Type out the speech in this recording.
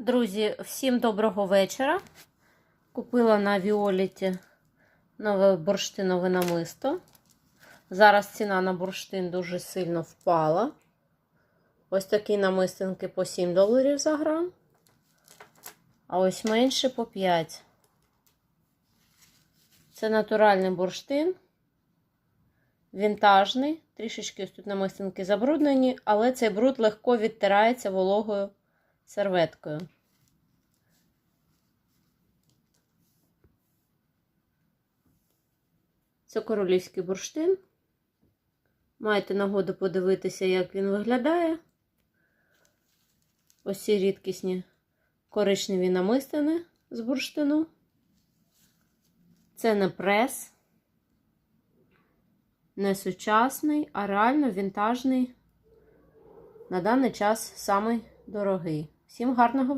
Друзі, всім доброго вечора. Купила на Віоліті нове бурштинове намисто. Зараз ціна на бурштин дуже сильно впала. Ось такі намистинки по 7 доларів за грам. А ось менше по 5. Це натуральний бурштин. Вінтажний. Трішечки ось тут намистинки забруднені, але цей бруд легко відтирається вологою серветкою. Це королівський бурштин. Маєте нагоду подивитися, як він виглядає. Ось ці рідкісні коричневі намистини з бурштину. Це не прес, не сучасний, а реально вінтажний. На даний час самий дорогий. Всім гарного